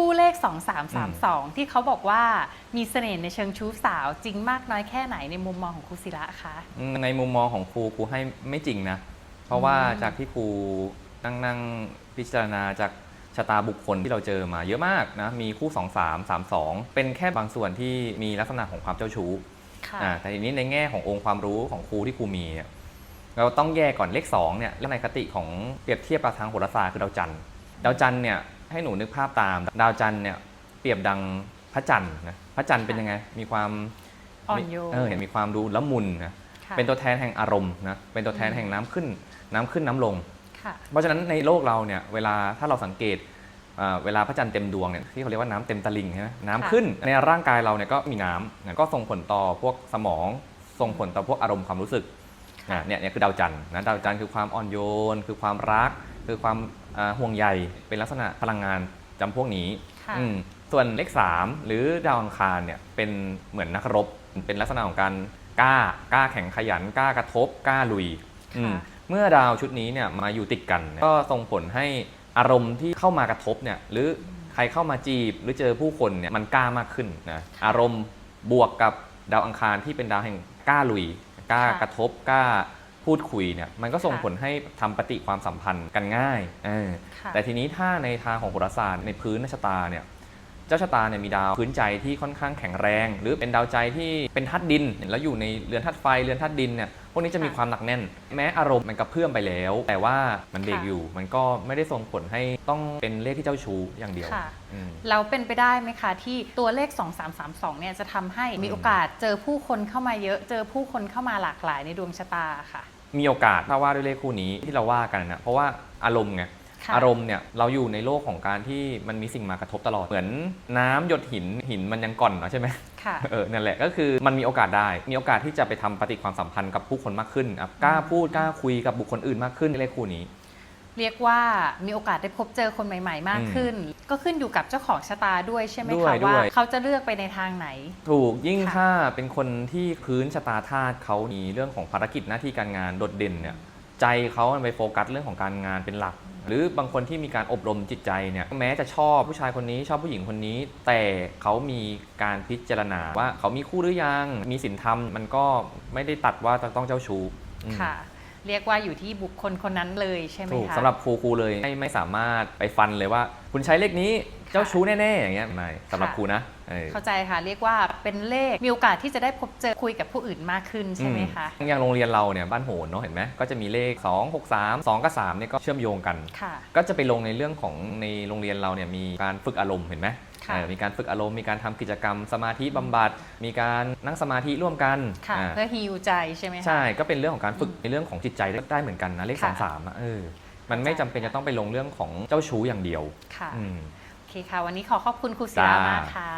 คู่เลข 2332 ที่เขาบอกว่ามีเสน่ห์ในเชิงชู้สาว จริงมากน้อยแค่ไหนในมุมมองของครูศิระคะอืมในมุมมองของครูครูให้ไม่จริงนะ เพราะว่าจากที่ครูนั่งนั่งพิจารณาจากชะตาบุคคลที่เราเจอมาเยอะมากนะมีคู่ 2 3 3 2 เป็นแค่บางส่วนที่มีลักษณะของความเจ้าชู้ค่ะอ่าแต่ทีนี้ในแง่ขององค์ความรู้ของครูที่ครูมีเนี่ยเราต้องแยกก่อนเลข2เนี่ยในคติของเปรียบเทียบกับทางโหราศาสตร์คือดาวจันทร์ดาวจันทร์เนี่ย ให้หนูนึกภาพตาม ดาวจันทร์เนี่ยเปรียบดังพระจันทร์นะพระจันทร์เป็นยังไง มีความอ่อนโยน เออเห็นมีความดูละมุนนะค่ะเป็นตัวแทนแห่งอารมณ์นะเป็นตัวแทนแห่งน้ำขึ้นน้ำขึ้นน้ำลง ค่ะ เพราะฉะนั้นในโลกเราเนี่ยเวลาถ้าเราสังเกตอ่าเวลาพระจันทร์เต็มดวงเนี่ยที่เขาเรียกว่าน้ำเต็มตลิ่งใช่ไหมน้ำค่ะขึ้นในร่างกายเราเนี่ยก็มีน้ำนะก็ส่งผลต่อพวกสมองส่งผลต่อพวกอารมณ์ความรู้สึกค่ะนะเนี่ยเนี่ยคือดาวจันทร์นะดาวจันทร์คือความอ่อนโยน คือความรัก คือความ อ่าห่วงใยเป็นลักษณะพลังงานจำพวกนี้ค่ะ อืมส่วนเลข 3 หรือดาวอังคารเนี่ยเป็นเหมือนนักรบ เป็นลักษณะของการกล้ากล้าแข่งขยันกล้ากระทบกล้าลุยอืมค่ะเมื่อดาวชุดนี้เนี่ยมาอยู่ติดกันเนี่ยก็ส่งผลให้อารมณ์ที่เข้ามากระทบเนี่ยหรือใครเข้ามาจีบ หรือเจอผู้คนเนี่ยมันกล้ามากขึ้นนะอารมณ์บวกกับดาวอังคารที่เป็นดาวแห่งกล้าลุยกล้ากระทบกล้า พูดคุยเนี่ยมันก็ส่งผลให้ทำปฏิความสัมพันธ์กันง่ายเออค่ะแต่ทีนี้ถ้าในทางของโหราศาสตร์ในพื้นชะตาเนี่ยเจ้าชะตาเนี่ยมีดาวพื้นใจที่ค่อนข้างแข็งแรง หรือเป็นดาวใจที่เป็นธาตุดิน แล้วอยู่ในเรือนธาตุไฟเรือนธาตุดินเนี่ยพวกนี้จะมีค่ะความหนักแน่น แม้อารมณ์มันกระเพื่อมไปแล้ว แต่ว่ามันเบรกค่ะอยู่ มันก็ไม่ได้ส่งผลให้ต้องเป็นเลขที่เจ้าชู้อย่างเดียวค่ะอืมเราเป็นไปได้ไหมคะที่ตัวเลข 2332เนี่ยจะทำให้มีโอกาสเจอผู้คนเข้ามาเยอะ เจอผู้คนเข้ามาหลากหลายในดวงชะตาค่ะ มีโอกาสถ้าว่าด้วยเลขคู่นี้ที่เราว่ากันนะเพราะว่าอารมณ์ไงค่ะ อารมณ์เนี่ยเราอยู่ในโลกของการที่มันมีสิ่งมากระทบตลอดเหมือนน้ำหยดหินหินมันยังก่อนเนาะใช่ไหม ค่ะ เออ นั่นแหละ ก็คือมันมีโอกาสได้ มีโอกาสที่จะไปทำปฏิความสัมพันธ์กับผู้คนมากขึ้นอะกล้าพูด กล้าคุยกับบุคคลอื่นมากขึ้นในเลขคู่นี้ เรียกว่ามีโอกาสได้พบเจอคนใหม่ ๆ มากขึ้น ก็ขึ้นอยู่กับเจ้าของชะตาด้วยใช่ไหมด้วคะยด้ว่า วย เขาจะเลือกไปในทางไหน ถูกยิ่งค่ะ ถ้าเป็นคนที่พื้นชะตาธาตุเขามีเรื่องของภารกิจหน้าที่การงานโดดเด่นเนี่ยใจเขามันไปโฟกัสเรื่องของการงานเป็นหลัก หรือบางคนที่มีการอบรมจิตใจเนี่ยแม้จะชอบผู้ชายคนนี้ชอบผู้หญิงคนนี้ แต่เขามีการพิจารณาว่าเขามีคู่หรือยังมีศีลธรรมมันก็ไม่ได้ตัดว่าจะต้องเจ้าชู้อืม ค่ะ เรียกว่าอยู่ที่บุคคลคนนั้นเลยใช่ไหมถูกคะ สำหรับครูครูเลยไม่ไม่สามารถไปฟันเลยว่า คุณใช้เลขนี้เจ้าชู้แน่ๆอย่างเงี้ยไม่สำหรับค่ะ ครูนะเออ เข้าใจค่ะ เรียกว่าเป็นเลขมีโอกาสที่จะได้พบเจอคุยกับผู้อื่นมากขึ้นใช่ไหมคะ อือย่างโรงเรียนเราเนี่ยบ้านโหนเนาะเห็นไหมก็จะมีเลข 2 6 3 2กับ3เนี่ยก็เชื่อมโยงกัน ค่ะ ก็จะไปลงในเรื่องของในโรงเรียนเราเนี่ยมีการฝึกอารมณ์เห็นไหม ค่ะเออมีการฝึกอารมณ์มีการทำกิจกรรมสมาธิบำบัด มีการนั่งสมาธิร่วมกันค่ะ อ่าเพื่อฮิวใจใช่ไหมคะ ใช่ก็เป็นเรื่องของการฝึกในเรื่องของจิตใจได้เหมือนกันนะเลขสค่ะองสามอะเออมันไม่จำเป็นจะต้องไปลงเรื่องของเจ้าชู้อย่างเดียวค่ะอืม โอเคค่ะ วันนี้ขอขอบคุณครูศิลาจ้าม มากค่ะ